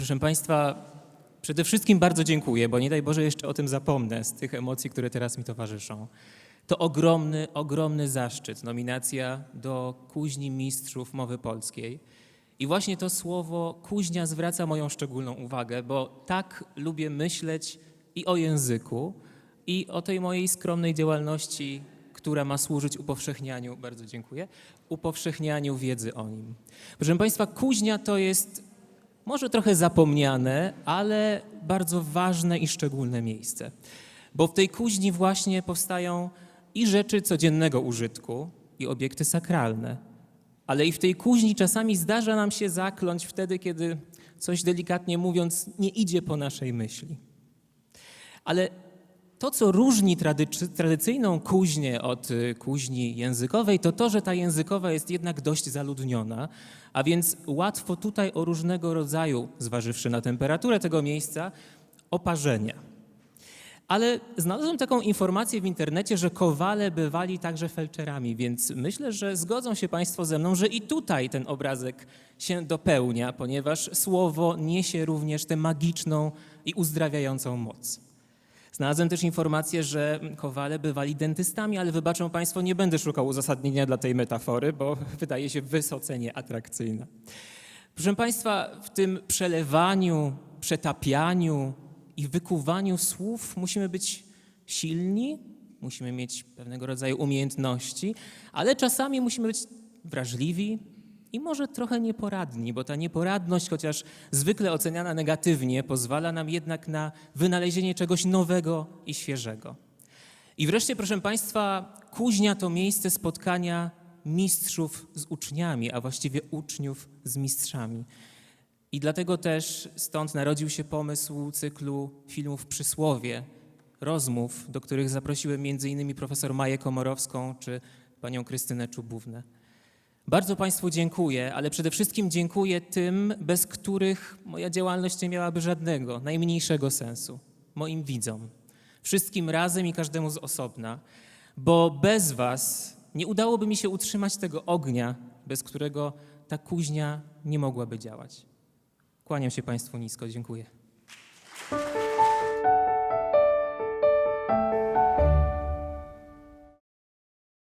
Proszę Państwa, przede wszystkim bardzo dziękuję, bo nie daj Boże jeszcze o tym zapomnę z tych emocji, które teraz mi towarzyszą. To ogromny, ogromny zaszczyt, nominacja do Kuźni Mistrzów Mowy Polskiej. I właśnie to słowo kuźnia zwraca moją szczególną uwagę, bo tak lubię myśleć i o języku, i o tej mojej skromnej działalności, która ma służyć upowszechnianiu, bardzo dziękuję, upowszechnianiu wiedzy o nim. Proszę Państwa, kuźnia to jest może trochę zapomniane, ale bardzo ważne i szczególne miejsce. Bo w tej kuźni właśnie powstają i rzeczy codziennego użytku, i obiekty sakralne. Ale i w tej kuźni czasami zdarza nam się zakląć wtedy, kiedy coś delikatnie mówiąc nie idzie po naszej myśli. Ale to, co różni tradycy- tradycyjną kuźnię od y, kuźni językowej, to to, że ta językowa jest jednak dość zaludniona, a więc łatwo tutaj o różnego rodzaju, zważywszy na temperaturę tego miejsca, oparzenia. Ale znalazłem taką informację w internecie, że kowale bywali także felczerami, więc myślę, że zgodzą się Państwo ze mną, że i tutaj ten obrazek się dopełnia, ponieważ słowo niesie również tę magiczną i uzdrawiającą moc. Znalazłem też informację, że kowale bywali dentystami, ale wybaczą Państwo, nie będę szukał uzasadnienia dla tej metafory, bo wydaje się wysoce nieatrakcyjna. Proszę Państwa, w tym przelewaniu, przetapianiu i wykuwaniu słów musimy być silni, musimy mieć pewnego rodzaju umiejętności, ale czasami musimy być wrażliwi i może trochę nieporadni, bo ta nieporadność, chociaż zwykle oceniana negatywnie, pozwala nam jednak na wynalezienie czegoś nowego i świeżego. I wreszcie, proszę Państwa, kuźnia to miejsce spotkania mistrzów z uczniami, a właściwie uczniów z mistrzami. I dlatego też stąd narodził się pomysł cyklu filmów Przysłowie, rozmów, do których zaprosiłem m.in. profesor Maję Komorowską czy panią Krystynę Czubównę. Bardzo Państwu dziękuję, ale przede wszystkim dziękuję tym, bez których moja działalność nie miałaby żadnego, najmniejszego sensu. Moim widzom, wszystkim razem i każdemu z osobna, bo bez Was nie udałoby mi się utrzymać tego ognia, bez którego ta kuźnia nie mogłaby działać. Kłaniam się Państwu nisko, dziękuję.